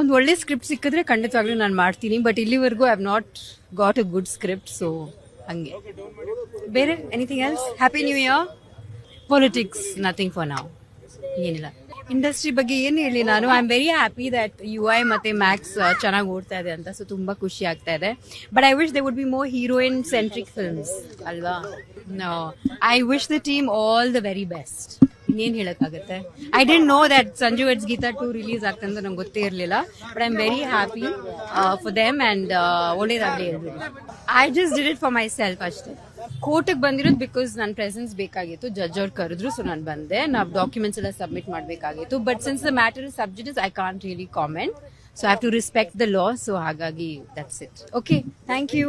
ಒಂದು ಒಳ್ಳೆ ಸ್ಕ್ರಿಪ್ಟ್ ಸಿಕ್ಕಿದ್ರೆ ಖಂಡಿತವಾಗ್ಲೂ ನಾನು ಮಾಡ್ತೀನಿ ಬಟ್ ಇಲ್ಲಿವರೆಗೂ I have not got a good script so ಹಂಗೆ. ಬೇರೆ anything else happy new year politics nothing for ನಾವು ಏನಿಲ್ಲ. ಇಂಡಸ್ಟ್ರಿ ಬಗ್ಗೆ ಏನು ಹೇಳಿ ನಾನು? I am very happy that you I ಮತ್ತೆ ಮ್ಯಾಕ್ಸ್ ಚೆನ್ನಾಗಿ ಓಡ್ತಾ ಇದೆ ಅಂತ ಸೊ ತುಂಬಾ ಖುಷಿ ಆಗ್ತಾ ಇದೆ. But I wish they would be more heroine centric films ಅಲ್ವಾ I wish the team all the very best ಇನ್ನೇನು ಹೇಳಕ್ಕಾಗತ್ತೆ? I didn't know that Sanju weds Geetha two release ಆಗ್ತದೆ ಅಂತ ನಂಗೆ ಗೊತ್ತೇ ಇರಲಿಲ್ಲ but I am very happy for them and ಒಳ್ಳೇದಾಗಲಿ ಎಲ್ರಿಗೂ. I just did it for myself ಅಷ್ಟೇ ಕೋರ್ಟಿಗೆ ಬಂದಿರೋದು ಬಿಕಾಸ್ ನನ್ನ ಪ್ರೆಸೆನ್ಸ್ ಬೇಕಾಗಿತ್ತು. ಜಡ್ಜ್ ಅವ್ರು ಕರೆದ್ರು ಸೊ ನಾನು ಬಂದೆ. ನಾವು ಡಾಕ್ಯುಮೆಂಟ್ಸ್ ಎಲ್ಲ ಸಬ್ಮಿಟ್ ಮಾಡಬೇಕಾಗಿತ್ತು. But since the matter is subject is I can't really comment so I have to respect the law so ಹಾಗಾಗಿ that's it okay thank you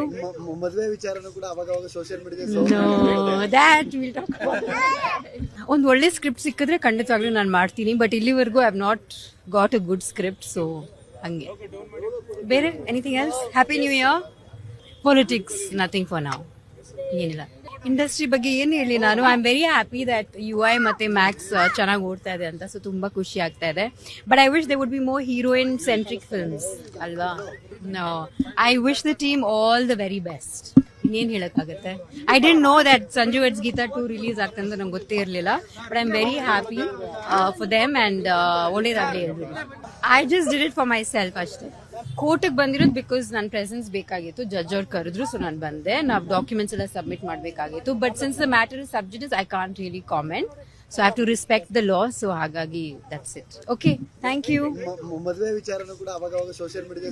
ಮದುವೆ ವಿಚಾರನೂ ಕೂಡ ಅವಾಗ ಸೋಷಿಯಲ್ ಮೀಡಿಯಾ ಒಂದು ಒಳ್ಳೆ ಸ್ಕ್ರಿಪ್ಟ್ ಸಿಕ್ಕಿದ್ರೆ ಖಂಡಿತವಾಗ್ಲೂ ನಾನು ಮಾಡ್ತೀನಿ ಬಟ್ ಇಲ್ಲಿವರೆಗೂ I not got a good script so ಹಂಗೆ. ಬೇರೆ anything else happy new year politics nothing for ನಾವು ಏನಿಲ್ಲ. ಇಂಡಸ್ಟ್ರಿ ಬಗ್ಗೆ ಏನು ಹೇಳಿ ನಾನು? I am very happy that you I ಮತ್ತೆ ಮ್ಯಾಕ್ಸ್ ಚೆನ್ನಾಗಿ ಓಡ್ತಾ ಇದೆ ಅಂತ ಸೊ ತುಂಬ ಖುಷಿ ಆಗ್ತಾ ಇದೆ. But I wish they would be more heroine centric films ಅಲ್ವಾ I wish the team all the very best ಇನ್ನೇನು ಹೇಳಕ್ಕಾಗತ್ತೆ? I didn't know that Sanju weds Geetha two release ಆಗ್ತದೆ ಅಂತ ನಂಗೆ ಗೊತ್ತೇ ಇರಲಿಲ್ಲ but I am very happy for them and ಒಳ್ಳೇದಾಗಲಿ ಎಲ್ರಿಗೂ I just did it for myself ಅಷ್ಟೇ. ಕೋರ್ಟಿಗೆ ಬಂದಿರೋದು ಬಿಕಾಸ್ ನನ್ನ ಪ್ರೆಸೆನ್ಸ್ ಬೇಕಾಗಿತ್ತು. ಜಡ್ಜ್ ಅವ್ರು ಕರೆದ್ರು ಸೊ ನಾನು ಬಂದೆ. ನಾವು ಡಾಕ್ಯುಮೆಂಟ್ಸ್ ಎಲ್ಲ ಸಬ್ಮಿಟ್ ಮಾಡಬೇಕಾಗಿತ್ತು. But since the matter is subject is I can't really comment so I have to respect the law so ಹಾಗಾಗಿ that's it okay thank you ಮದುವೆ ವಿಚಾರನೂ ಕೂಡ ಅವಾಗ ಸೋಷಿಯಲ್ ಮೀಡಿಯಾ